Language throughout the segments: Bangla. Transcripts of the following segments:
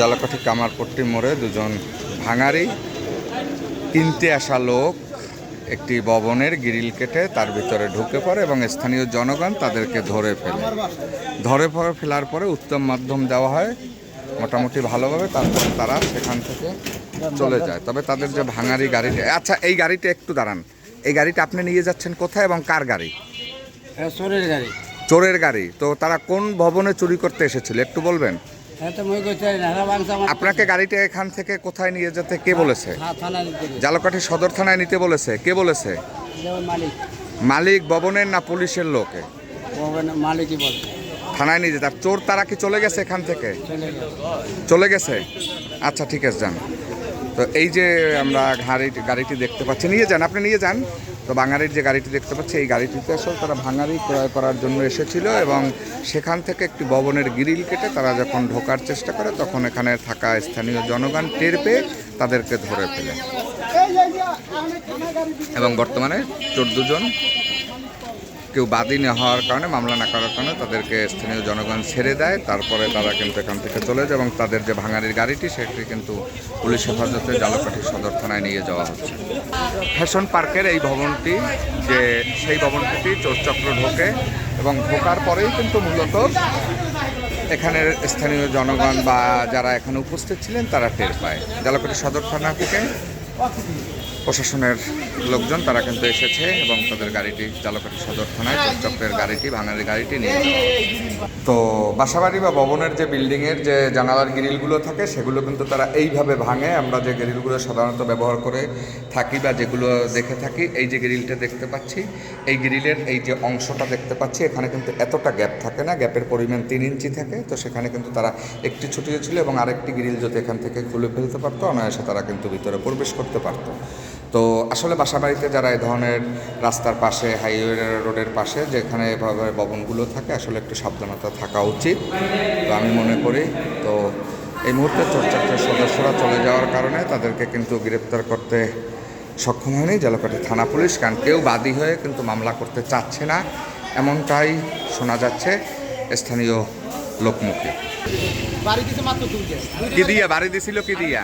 জলকাঠি কামারপট্টি মোড়ে দুজন ভাঙারি কিনতে আসা লোক একটি ভবনের গ্রিল কেটে তার ভিতরে ঢুকে পড়ে এবং স্থানীয় জনগণ তাদেরকে ধরে ফেলে। ধরে পড়ে ফেলার পরে উত্তম মাধ্যম দেওয়া হয়। মোটামুটি ভালোভাবে তারপর তারা সেখান থেকে চলে যায়। তবে তাদের যে ভাঙারি গাড়িটা আচ্ছা এই গাড়িটা একটু দাঁড়ান। এই গাড়িটা আপনি নিয়ে যাচ্ছেন কোথায় এবং কার গাড়ি? এটা চোরের গাড়ি। চোরের গাড়ি। তো তারা কোন ভবনে চুরি করতে এসেছিল একটু বলবেন? হ্যাঁ হ্যাঁ আপনাকে গাড়িটা এখান থেকে কোথায় নিয়ে যেতে কে বলেছে? থানা দিতে গেছে। জালকাঠি সদর থানায় নিতে বলেছে। কে বলেছে? মালিক। ভবনের না পুলিশের লোকে? বলে মালিকই বলে থানায় নিয়ে যেতে। চোর তারা কি চলে গেছে এখান থেকে? চলে গেছে। চলে গেছে? আচ্ছা ঠিক আছে যান। তো এই যে আমরা গাড়ি গাড়িটি দেখতে পাচ্ছি। নিয়ে যান আপনি নিয়ে যান। তো বাঙালির যে গাড়িটি দেখতে পাচ্ছি, এই গাড়িটিতে আসলে তারা ভাঙারি ক্রয় করার জন্য এসেছিল এবং সেখান থেকে একটি ভবনের গ্রিল কেটে তারা যখন ঢোকার চেষ্টা করে, তখন এখানে থাকা স্থানীয় জনগণ টের পেয়ে তাদেরকে ধরে ফেলে। এবং বর্তমানে চোদ্দ জন কেউ বাদী না হওয়ার কারণে মামলা না করার কারণে তাদেরকে স্থানীয় জনগণ ছেড়ে দেয়। তারপরে তারা কিন্তু এখান থেকে চলে যায় এবং তাদের যে ভাঙারির গাড়িটি, সেটি কিন্তু পুলিশ হেফাজতে জালকাঠি সদর থানায় নিয়ে যাওয়া হচ্ছে। ফ্যাশন পার্কের এই ভবনটি যে সেই ভবনটি চোরচক্র ঢোকে এবং ঢোকার পরেই কিন্তু মূলত এখানের স্থানীয় জনগণ বা যারা এখানে উপস্থিত ছিলেন, তারা টের পায়। জালকাঠি সদর থানা থেকে প্রশাসনের লোকজন, তারা কিন্তু এসেছে এবং তাদের গাড়িটি জালকাঠি সদর থানায় চকচকের গাড়িটি, ভাঙারি গাড়িটি নিয়ে তো বাসাবাড়ি বা ভবনের যে বিল্ডিংয়ের যে জানালার গ্রিলগুলো থাকে, সেগুলো কিন্তু তারা এইভাবে ভাঙে। আমরা যে গ্রিলগুলো সাধারণত ব্যবহার করে থাকি বা যেগুলো দেখে থাকি, এই যে গ্রিলটা দেখতে পাচ্ছি, এই গ্রিলের এই যে অংশটা দেখতে পাচ্ছি, এখানে কিন্তু এতটা গ্যাপ থাকে না। গ্যাপের পরিমাণ তিন ইঞ্চি থাকে। তো সেখানে কিন্তু তারা একটি ছুটিয়েছিল এবং আরেকটি গ্রিল যদি এখান থেকে খুলে ফেলতে পারতো, অনায়াসে তারা কিন্তু ভিতরে প্রবেশ করতে পারতো। তো আসলে বাসাবাড়িতে যারা এই ধরনের রাস্তার পাশে হাইওয়ে রোডের পাশে, যেখানে এভাবে ভবনগুলো থাকে, আসলে একটু সাবধানতা থাকা উচিত। তো আমি মনে করি, তো এই মুহূর্তে চর্চার সদস্যরা চলে যাওয়ার কারণে তাদেরকে কিন্তু গ্রেপ্তার করতে সক্ষম হয়নি। জলকাঠি থানা পুলিশ, কারণ কেউ বাদী হয়ে কিন্তু মামলা করতে চাচ্ছে না, এমনটাই শোনা যাচ্ছে। স্থানীয় লোকমুখে। বাড়ি দিতে মাত্র দুইটা। কি দিয়া? বাড়ি দিছিল কি দিয়া?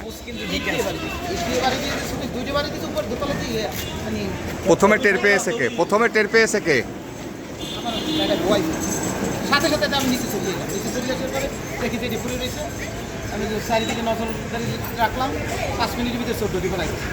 মানে প্রথমে টের পেয়েছে কে? প্রথমে টের পেয়েছে কে? সাথে সাথে আমি নিচে চলে এলাম নিচে চলে আসার পরে দেখি যে পুরো রয়েছে। আমি চারিদিকে নজরদারি রাখলাম পাঁচ মিনিটের ভিতরে চোদ্দ দিকে লাগছে